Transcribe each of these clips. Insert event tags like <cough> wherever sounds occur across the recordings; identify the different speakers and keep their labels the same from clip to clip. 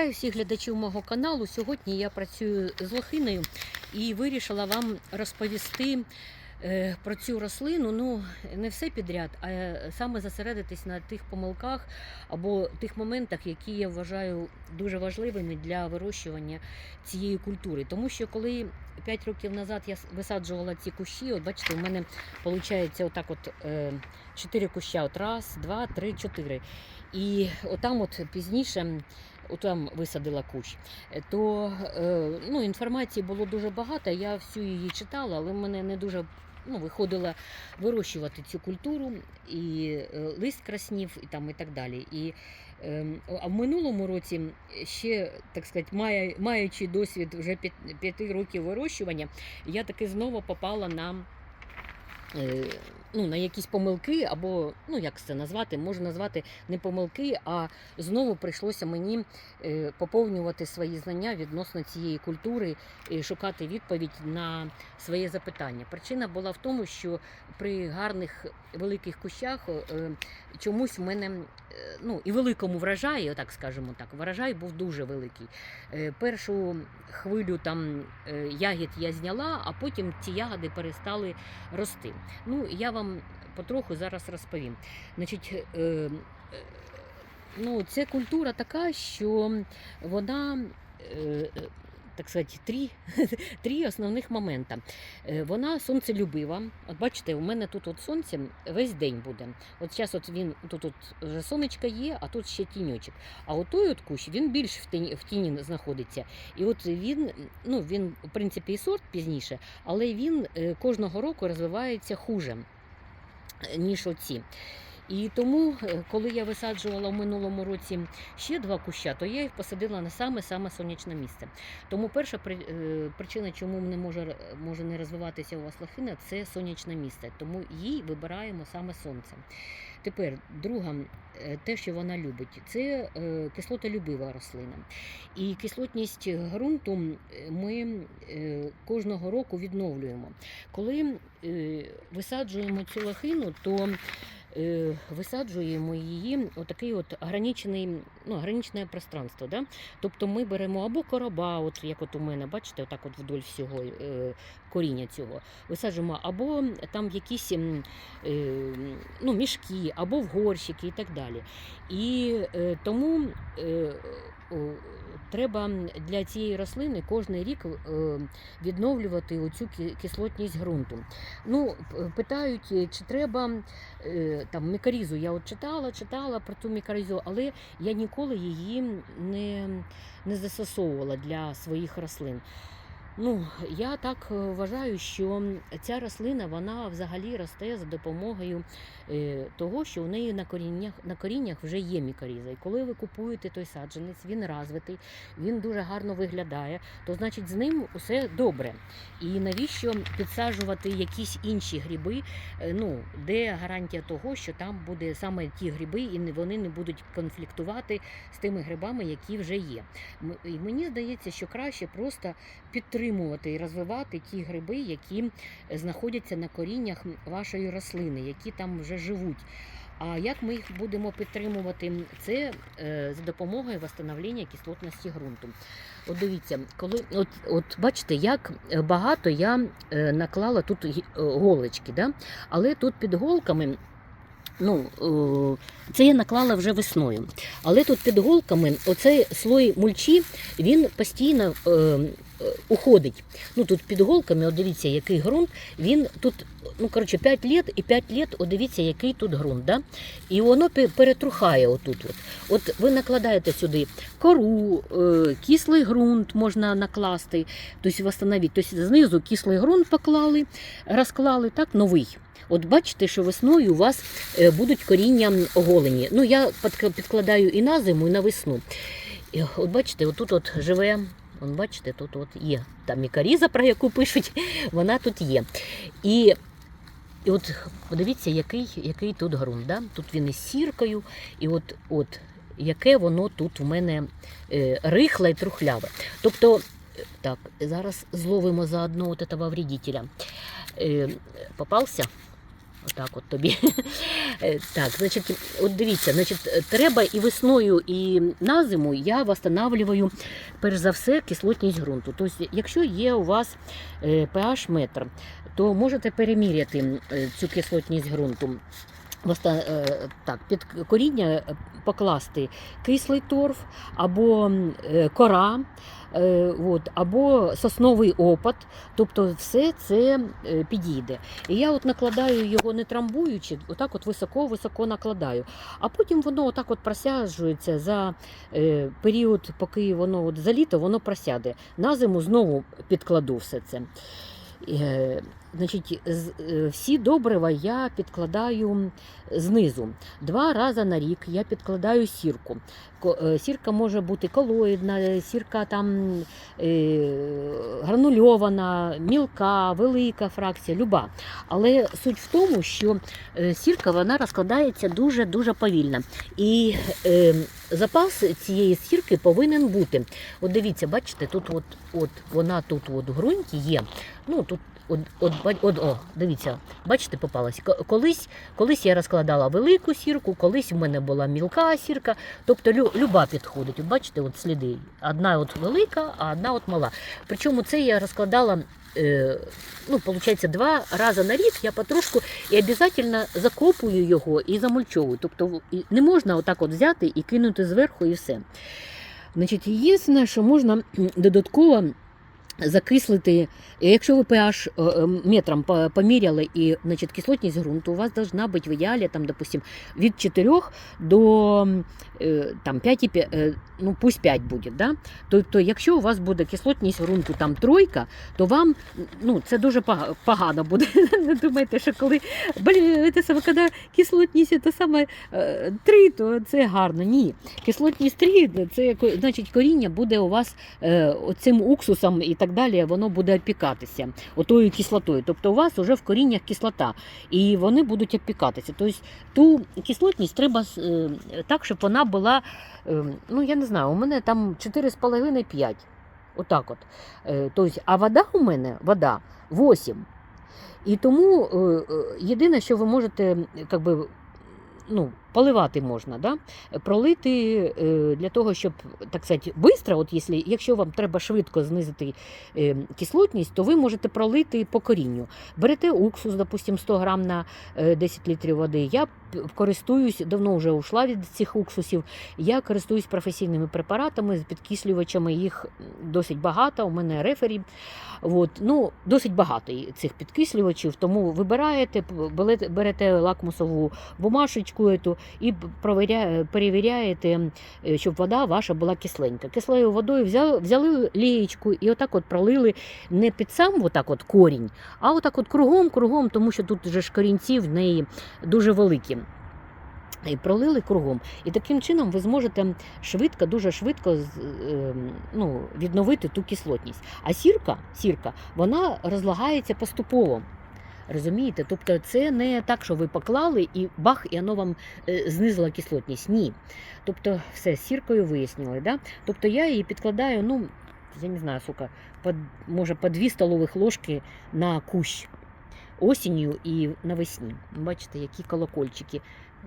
Speaker 1: Вітаю всіх глядачів мого каналу. Сьогодні я працюю з лохиною і вирішила вам розповісти е, про цю рослину. Ну, не все підряд, а е, саме зосередитись на тих помилках або тих моментах, які я вважаю дуже важливими для вирощування цієї культури. Тому що коли 5 років назад я висаджувала ці кущі, от бачите, у мене виходить отак от е, 4 куща. От раз, два, три, чотири. І отам от пізніше там висадила кущ, Е, то е, ну, інформації було дуже багато, я всю її читала, але в мене не дуже ну, виходило вирощувати цю культуру, і е, лист краснів, і, там, і так далі. І, е, а в минулому році ще, так сказати, маючи досвід вже п'ят- п'яти років вирощування, я таки знову попала на ну, на якісь помилки, або, ну як це назвати, можу назвати не помилки, а знову прийшлося мені е, поповнювати свої знання відносно цієї культури і шукати відповідь на своє запитання. Причина була в тому, що при гарних великих кущах е, чомусь в мене е, ну, і великому врожаї, отак скажемо так, врожай був дуже великий. Е, Першу хвилю там ягід я зняла, а потім ці ягоди перестали рости. Ну, я вам потроху зараз розповім. Значить, ну, це культура така, що вона. Так сказати, три, <laughs> три основних моменти. Е, Вона сонцелюбива. От бачите, у мене тут от сонце весь день буде. От зараз от він тут от вже сонечко є, а тут ще тіньочок. А от той от кущ він більш в тіні, в тіні знаходиться. І от він, ну він, в принципі, і сорт пізніше, але він е, кожного року розвивається хуже, ніж оці. І тому, е, коли я висаджувала в минулому році ще два куща, то я їх посадила на саме-саме сонячне місце. Тому перша е, причина, чому не може, може не розвиватися у вас лохина, це сонячне місце. Тому їй вибираємо саме сонце. Тепер друга, е, те, що вона любить, це кислотолюбива рослина. І кислотність ґрунту ми кожного року відновлюємо. Коли висаджуємо цю лохину, то висаджуємо її отакий от ограничений, ну, ограничене пространство. Да? Тобто ми беремо або короба, от як от у мене, бачите, отак от вдоль всього е, коріння цього. Висаджуємо, або там якісь е, ну, мішки, або в горщики і так далі. І е, тому е, треба для цієї рослини кожен рік відновлювати оцю кислотність ґрунту. Ну, питають, чи треба там мікарізу. Я от читала, читала про ту мікарізу, але я ніколи її не, не застосовувала для своїх рослин. Ну, я так е, вважаю, що ця рослина вона взагалі росте за допомогою е, того, що у неї на коріннях, на коріннях вже є мікоріза. І коли ви купуєте той саджанець, він розвитий, він дуже гарно виглядає, то значить з ним усе добре. І навіщо підсаджувати якісь інші гриби, е, ну, де гарантія того, що там буде саме ті гриби, і вони не будуть конфліктувати з тими грибами, які вже є. І мені здається, що краще просто підтримувати і розвивати ті гриби, які е, знаходяться на коріннях вашої рослини, які там вже живуть. А як ми їх будемо підтримувати? Це е, за допомогою восстановлення кислотності ґрунту. От дивіться, коли от, от бачите, як багато я е, наклала тут е, голочки, да? але тут під голками. Ну, е, це я наклала вже весною. Але тут під голками оцей слой мульчі він постійно уходить. Ну тут під голками, дивіться, який ґрунт. Він тут, ну коротше, 5 літ і 5 літ, дивіться, який тут ґрунт. Да? І воно перетрухає отут. От. от ви накладаєте сюди кору, е, кислий ґрунт можна накласти, тобто восстановити. Тобто знизу кислий ґрунт поклали, розклали, так, новий. От бачите, що весною у вас е, будуть коріння оголені. Ну, я підкладаю і на зиму, і на весну. От бачите, отут от живе, от бачите, тут от є та мікаріза, про яку пишуть, <laughs> вона тут є. І, і от подивіться, який, який тут ґрунт. Да? Тут він із сіркою, і от, от яке воно тут у мене е, рихле і трухляве. Тобто, е, так, зараз зловимо заодно от этого вредителя. Е, попався. Отак от тобі. <laughs> Е, Так, значить, от дивіться, значить, е, треба і весною, і на зиму я восстанавливаю, перш за все, кислотність ґрунту. Тобто, якщо є у вас е, pH метр, то можете переміряти цю кислотність ґрунту. Так, під коріння покласти кислий торф або кора, от, або сосновий опад, тобто все це е, підійде. І я от накладаю його не трамбуючи, отак от високо-високо накладаю. А потім воно отак от просяжується за е, період, поки воно от за літо воно просяде. На зиму знову підкладу все це. Значить, е, всі добрива я підкладаю знизу. Два рази на рік я підкладаю сірку. Е, Сірка може бути колоїдна, сірка там е, гранульована, мілка, велика фракція, люба. Але суть в тому, що сірка вона розкладається дуже-дуже повільно. І запас цієї сірки повинен бути. От дивіться, бачите, тут от, от вона тут от в ґрунті є. Ну, тут От, от, от, о, дивіться, бачите, попалась. Колись, колись я розкладала велику сірку, колись в мене була мілка сірка. Тобто лю, люба підходить. Бачите, от сліди. Одна от велика, а одна от мала. Причому це я розкладала. Е, ну, виходить, два рази на рік я потрошку і обов'язково закопую його і замульчовую. Тобто не можна отак от взяти і кинути зверху і все. Значить, єдине, що можна додатково закислити. Якщо ви pH е, е, метром поміряли і значить, кислотність ґрунту, у вас должна бути в ідеалі, там, допустим, від 4 до е, там, 5, е, ну пусть 5 буде. Да? Тобто, якщо у вас буде кислотність ґрунту там тройка, то вам ну, це дуже погано буде. <laughs> Не думайте, що коли блін, це саме, коли кислотність це саме е, 3, то це гарно. Ні. Кислотність 3, це значить коріння буде у вас оцим уксусом і так далі, воно буде опікатися отою кислотою. Тобто у вас вже в коріннях кислота, і вони будуть опікатися. Тобто ту кислотність треба е, так, щоб вона була, е, ну я не знаю, у мене там 4,5-5. Отак от. Тобто, а вода у мене вода 8. І тому єдине, що ви можете как би, ну, поливати можна, да? пролити е, для того, щоб так сказати, швидко, от якщо, якщо вам треба швидко знизити е, кислотність, то ви можете пролити по корінню. Берете уксус, допустим, 100 грам на е, 10 літрів води. Я користуюсь, давно вже ушла від цих уксусів. Я користуюсь професійними препаратами з підкислювачами. Їх досить багато. У мене рефері. От, ну, досить багато цих підкислювачів, тому вибираєте, берете, берете лакмусову бумажечку ету і перевіряєте, е, щоб вода ваша була кисленька. Кислою водою взяли, взяли лієчку і отак от пролили не під сам отак от корінь, а отак от кругом, кругом, тому що тут же ж корінці в неї дуже великі. І пролили кругом. І таким чином ви зможете швидко, дуже швидко е, ну, відновити ту кислотність. А сірка, сірка вона розлагається поступово. Розумієте? Тобто це не так, що ви поклали і бах, і воно вам е, знизило кислотність. Ні. Тобто, все, з сіркою вияснили. Да? Тобто я її підкладаю, ну, я не знаю, сука, под, може по 2 столових ложки на кущ осінню і навесні. Бачите, які колокольчики.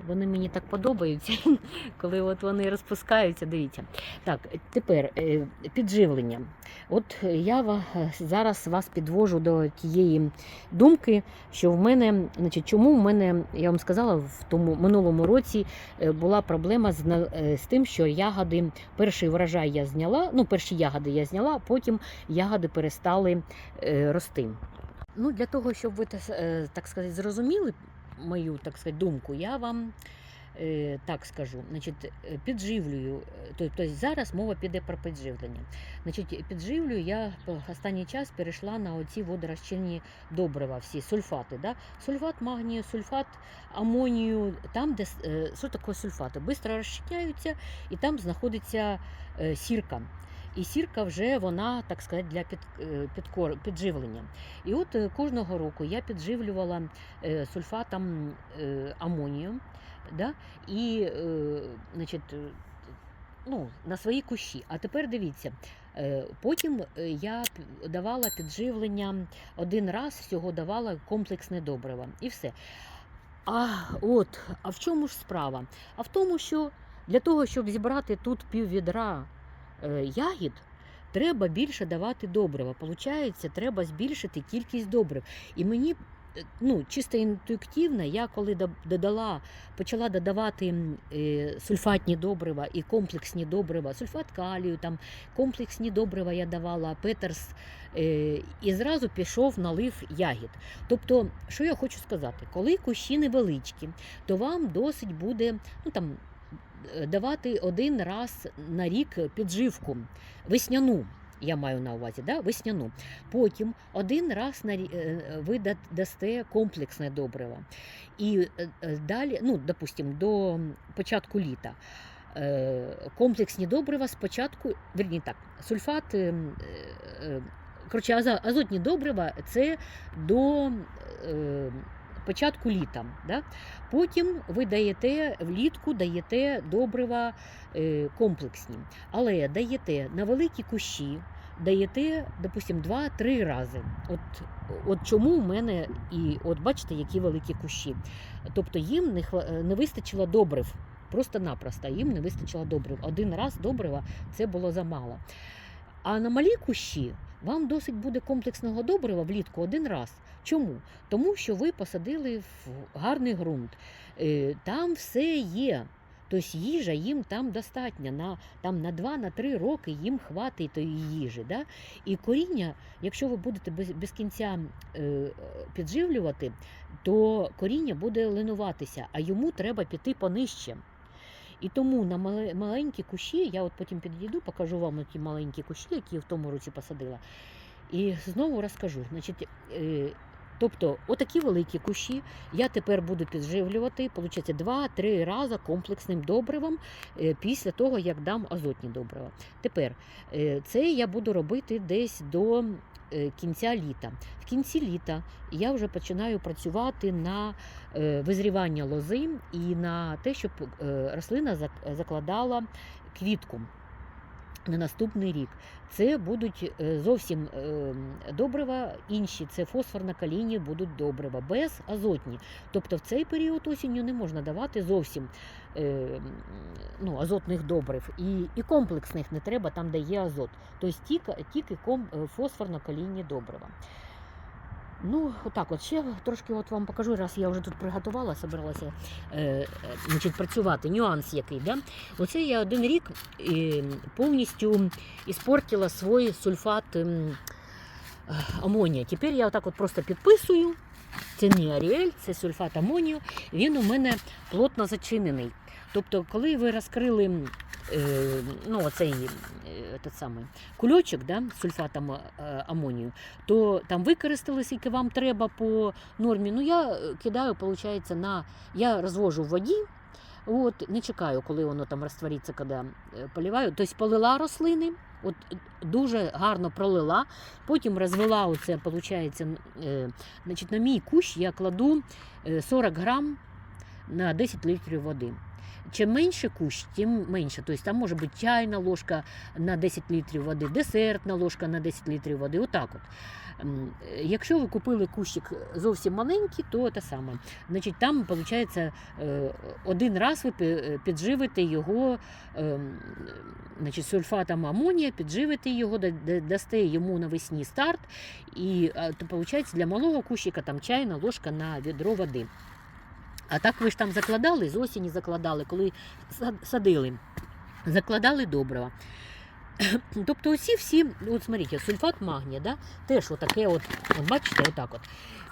Speaker 1: Вони мені так подобаються, <laughs> коли от вони розпускаються. Дивіться. Так, тепер е, підживлення. От я зараз вас підвожу до тієї думки, що в мене, значить, чому в мене, я вам сказала, в тому минулому році е, була проблема з, е, з тим, що ягоди, перший врожай я зняла, ну, перші ягоди я зняла, потім ягоди перестали рости. Ну, для того, щоб ви так сказати, зрозуміли мою так сказати, думку, я вам е, так скажу. Значить, е, підживлюю. Тобто зараз мова піде про підживлення. Значить, підживлюю я останній час перейшла на оці водорозчинні добрива, всі сульфати. Да? Сульфат магнію, сульфат амонію, там, де е, що таке сульфати? Бистро розчиняються і там знаходиться е, сірка. І сірка вже вона, так сказати, для під, е, підкор, підживлення. І от е, кожного року я підживлювала е, сульфатом амонію, да? і значить, ну, на свої кущі. А тепер дивіться. Потім я давала підживлення один раз, всього давала комплексне добриво. І все. А от, а в чому ж справа? А в тому, що для того, щоб зібрати тут піввідра ягід, треба більше давати добрива. Получається, треба збільшити кількість добрив. І мені е, ну, чисто інтуїтивно, я коли додала, почала додавати е, сульфатні добрива і комплексні добрива, сульфат калію, там комплексні добрива я давала, петерс, е, і зразу пішов налив ягід. Тобто, що я хочу сказати, коли кущі невеличкі, то вам досить буде ну, там, е, давати один раз на рік підживку весняну. Я маю на увазі, да? весняну. Потім один раз на е, ви дасте комплексне добриво. І е, е, далі, ну, допустим, до початку літа. е, Комплексні добрива спочатку, верні так, сульфат, е, е, коротше, азотні добрива це до е, початку літа. Да? Потім ви даєте влітку даєте добрива е, комплексні, але даєте на великі кущі, даєте, допустим, 2-3 рази. От, от чому в мене і от бачите, які великі кущі. Тобто їм не, е, не вистачило добрив. Просто-напросто їм не вистачило добрив. Один раз добрива це було замало. А на малі кущі вам досить буде комплексного добрива влітку один раз. Чому? Тому що ви посадили в гарний ґрунт. Е, Там все є. Тобто їжа їм там достатня. На, там на 2-3 роки їм хватить тої їжі. Да? І коріння, якщо ви будете без, без кінця е, підживлювати, то коріння буде ленуватися, а йому треба піти понижче. І тому на маленькі кущі, я от потім підійду, покажу вам ті маленькі кущі, які я в тому році посадила. І знову розкажу. Значить, тобто, отакі великі кущі я тепер буду підживлювати, виходить, 2-3 рази комплексним добривом е, після того, як дам азотні добрива. Тепер е, це я буду робити десь до кінця літа. В кінці літа я вже починаю працювати на е, визрівання лози і на те, щоб е, рослина зак- закладала квітку. На наступний рік це будуть е, зовсім е, добрива, інші це фосфорна калійні будуть добрива, без азотні. Тобто в цей період осінню не можна давати зовсім е, ну, азотних добрив. І, і комплексних не треба там, де є азот. Тобто тільки, тільки ком, е, фосфорно-калійні добрива. Ну, отак от ще трошки от вам покажу, раз я вже тут приготувала, собиралася е, е, значить, працювати. Нюанс який. Да? Оце я один рік е, повністю іспортила свій сульфат ем, е, амонія. Тепер я отак от просто підписую. Це не Аріель, це сульфат амонію. Він у мене плотно зачинений. Тобто, коли ви розкрили е, ну, оцей е, этот самий, кульочок да, з сульфатом е, амонію, то там використали, скільки вам треба по нормі. Ну, я кидаю, виходить, на я розвожу в воді. От, не чекаю, коли воно там розтвориться, коли поліваю. Тобто полила рослини, от дуже гарно пролила, потім розвела оце, виходить, значить, на мій кущ я кладу е, 40 грам на 10 літрів води. Чим менше кущ, тим менше. Тобто там може бути чайна ложка на 10 літрів води, десертна ложка на 10 літрів води. Отак от. Е, Якщо ви купили кущик зовсім маленький, то те саме. Значить, там виходить один раз ви підживите його ем, значить, сульфатом амонія, підживите його, да- да- дасте йому навесні старт, і е, то виходить для малого кущика там чайна ложка на відро води. А так ви ж там закладали, з осені закладали, коли садили, закладали добрива. <clears throat> Тобто усі всі, от смотрите, сульфат магнія, да? теж отаке, от, от бачите, отак от.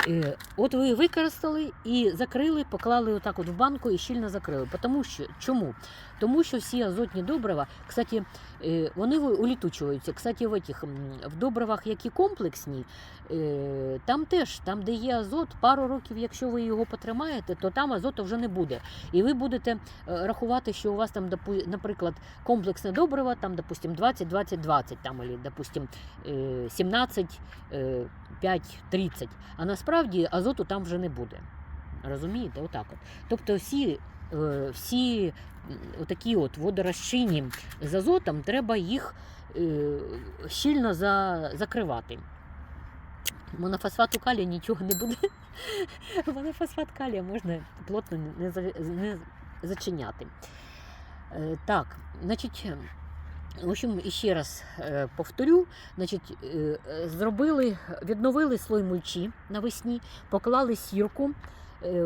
Speaker 1: Е, от ви використали і закрили, поклали отак от в банку і щільно закрили. Тому що, чому? Тому що всі азотні добрива, кстати, е, вони улітучуються. Кстати, в, этих, в добривах, які комплексні, е, там теж, там, де є азот, пару років, якщо ви його потримаєте, то там азоту вже не буде. І ви будете рахувати, що у вас там, наприклад, комплексне добриво, там, допустим, 20-20-20, там, або, допустим, е, 17, е, 5, 30. А насправді азоту там вже не буде. Розумієте? Отак от. Тобто всі, е, всі м, отакі от водорозчинні з азотом, треба їх е, щільно за, закривати. Монофосфату калія нічого не буде. <laughs> Монофосфат калія можна плотно не зачиняти. Е, Так, значить, в общем, іще раз е, повторю, значить, зробили, відновили слой мульчі навесні, поклали сірку. е,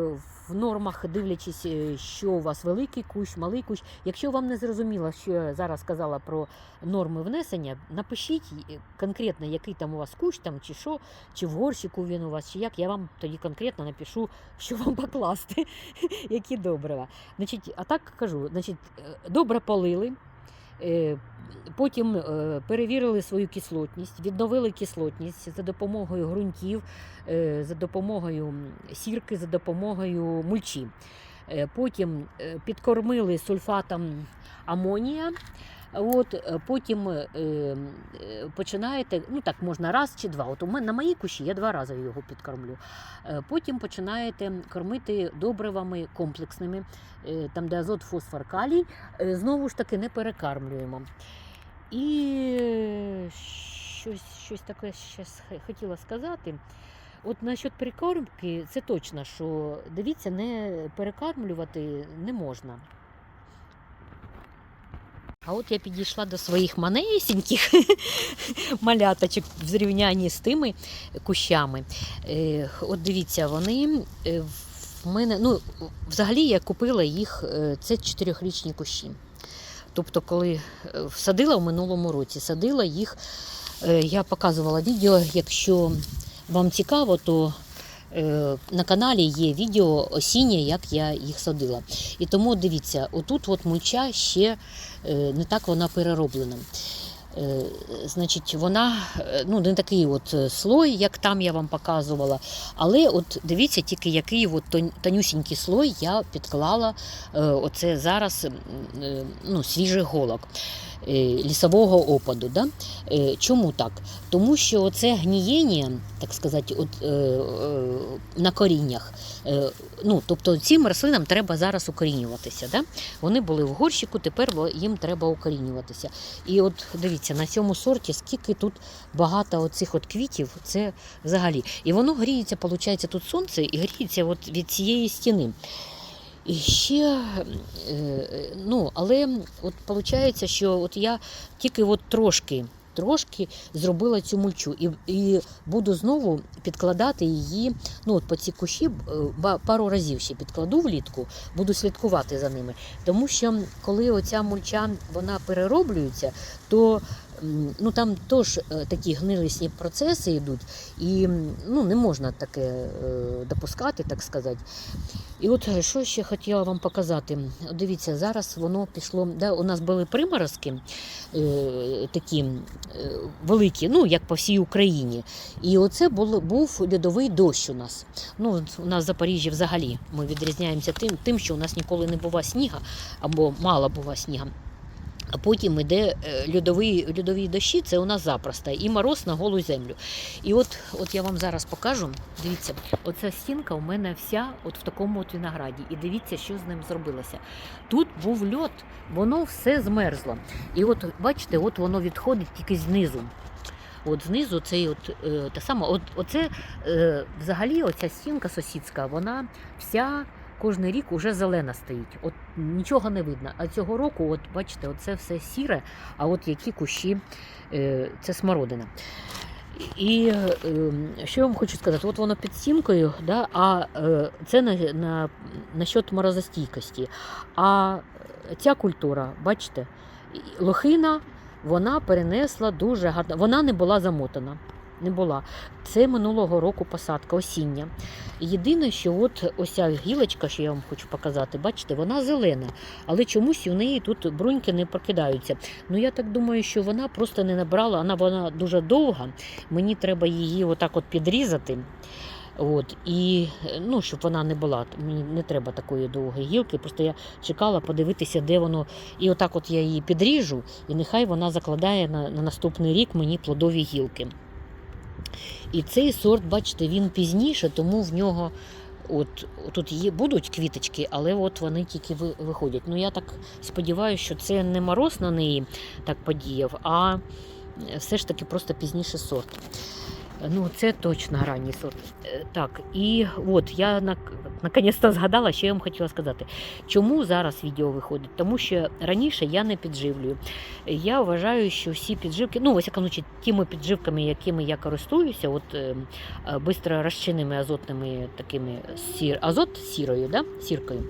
Speaker 1: В нормах, дивлячись, що у вас великий кущ, малий кущ. Якщо вам не зрозуміло, що я зараз сказала про норми внесення, напишіть е, конкретно, який там у вас кущ, там, чи що, чи в горщику він у вас, чи як. Я вам тоді конкретно напишу, що вам покласти, <laughs> які добрива. Значить, а так кажу, значить, е, добре полили. Е, Потім е, перевірили свою кислотність, відновили кислотність за допомогою ґрунтів, е, за допомогою сірки, за допомогою мульчі. Потім підкормили сульфатом амонія. От, е, потім е, е, починаєте, ну так можна раз чи два. От у мене на моїй кущі я два рази його підкормлю. Е, Потім починаєте кормити добривами комплексними, там де азот, фосфор, калій. Знову ж таки не перекармлюємо. І щось, щось таке ще хотіла сказати. От насчет перекормки, це точно, що дивіться, не перекармлювати не можна. А от я підійшла до своїх манесеньких <laughs> маляточок в зрівнянні з тими кущами. Е, От дивіться, вони е, в мене, ну, взагалі я купила їх, е, це чотирьохрічні кущі. Тобто, коли всадила в минулому році, садила їх, я показувала відео, якщо вам цікаво, то на каналі є відео осіннє, як я їх садила. І тому дивіться, отут от мульча ще е, не так вона перероблена. Е, Значить, вона е, ну, не такий от е, слой, як там я вам показувала. Але от дивіться, тільки який от тонюсінький слой я підклала е, оце зараз е, ну, свіжих голок е, лісового опаду. Да? Е, Чому так? Тому що оце гнієння, так сказати, от, е, е, на коріннях. Е, ну, тобто цим рослинам треба зараз укорінюватися. Да? Вони були в горщику, тепер їм треба укорінюватися. І от дивіться, на цьому сорті скільки тут багато оцих от квітів, це взагалі. І воно гріється, виходить, тут сонце і гріється от від цієї стіни. І ще, е, ну, але от виходить, що от я тільки от трошки. Трошки зробила цю мульчу і, і буду знову підкладати її. Ну от по ці кущі е, пару разів ще підкладу влітку, буду слідкувати за ними. Тому що коли оця мульча вона перероблюється, то ну там теж е, такі гнилисні процеси йдуть, і ну, не можна таке е, допускати, так сказати. І от е, що ще хотіла вам показати. Дивіться, зараз воно пішло. Да, у нас були приморозки е, такі е, великі, ну як по всій Україні. І оце було, був льодовий дощ у нас. Ну, у нас в Запоріжжі взагалі ми відрізняємося тим, тим, що у нас ніколи не бува сніга або мало бува сніга. А потім йде льодовий, льодові дощі, це у нас запросто, і мороз на голу землю. І от, от я вам зараз покажу. Дивіться, оця стінка у мене вся от в такому от винограді. І дивіться, що з ним зробилося. Тут був льод, воно все змерзло. І от бачите, от воно відходить тільки знизу. От знизу цей от е, та сама, от оце е, взагалі оця стінка сусідська, вона вся кожен рік уже зелена стоїть. От нічого не видно. А цього року, от бачите, оце все сіре, а от які кущі е, це смородина. І е, що я вам хочу сказати, от воно під стінкою, да, а е, це на, на, насчет морозостійкості. А ця культура, бачите, лохина вона перенесла дуже гарно. Вона не була замотана. Не була. Це минулого року посадка осіння. Єдине, що от ось ця гілочка, що я вам хочу показати, бачите, вона зелена, але чомусь у неї тут бруньки не прокидаються. Ну я так думаю, що вона просто не набрала, вона, вона дуже довга. Мені треба її отак от підрізати. От, і ну, щоб вона не була, мені не треба такої довгої гілки. Просто я чекала подивитися, де воно. І отак от я її підріжу, і нехай вона закладає на, на наступний рік мені плодові гілки. І цей сорт, бачите, він пізніше, тому в нього от, тут є, будуть квіточки, але от вони тільки виходять. Ну я так сподіваюся, що це не мороз на неї так подіяв, а все ж таки просто пізніше сорт. Ну, це точно ранній сорт. Е, Так, і от я на, наконець-то згадала, що я вам хотіла сказати. Чому зараз відео виходить? Тому що раніше я не підживлюю. Я вважаю, що всі підживки, ну, ось кажучи, тими підживками, якими я користуюся, от е, е, бистро розчинними азотними такими сір, азот сірою, да? сіркою,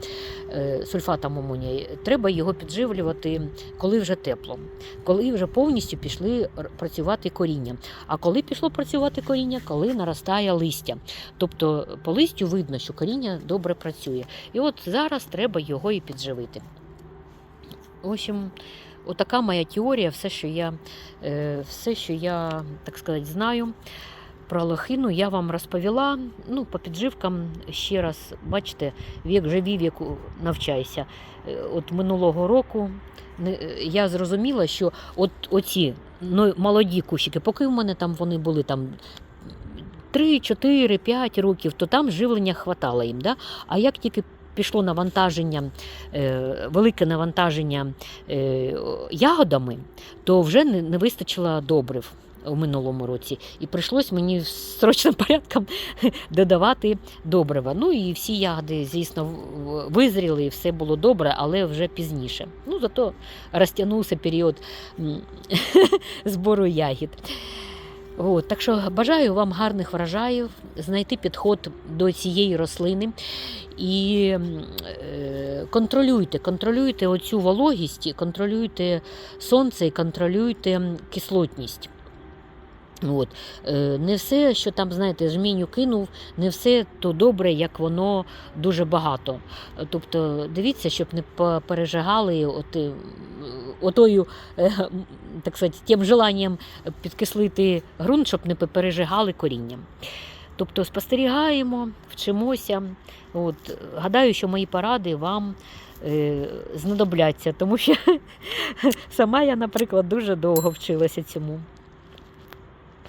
Speaker 1: сульфатом амонія, треба його підживлювати, коли вже тепло, коли вже повністю пішли працювати коріння. А коли пішло працювати коріння, коли наростає листя. Тобто по листю видно, що коріння добре працює. І от зараз треба його і підживити. В общем, отака моя теорія, все, що я, е, все, що я так сказати, знаю. Про лохину я вам розповіла. Ну, по підживкам ще раз, бачите, вік живі, віку навчайся. Е, От минулого року е, я зрозуміла, що от оці ну, молоді кущики, поки в мене там вони були там 3, 4, 5 років, то там живлення хватало їм. Да? А як тільки пішло навантаження, е, велике навантаження е, ягодами, то вже не, не вистачило добрив у минулому році. І прийшлось мені срочним <laughs> порядком додавати добрива. Ну і всі ягоди, звісно, визріли, і все було добре, але вже пізніше. Ну, зато розтягнувся період <laughs> збору ягід. От, так що бажаю вам гарних врожаїв, знайти підход до цієї рослини і е, контролюйте, контролюйте оцю вологість, контролюйте сонце і контролюйте кислотність. От. Е, Не все, що там, знаєте, жміню кинув, не все то добре, як воно дуже багато. Е, Тобто дивіться, щоб не пережигали от, е, отою, так сказати, тим желанням підкислити ґрунт, щоб не пережигали корінням. Тобто спостерігаємо, вчимося. От, гадаю, що мої поради вам знадобляться, тому що <laughs> сама я, наприклад, дуже довго вчилася цьому.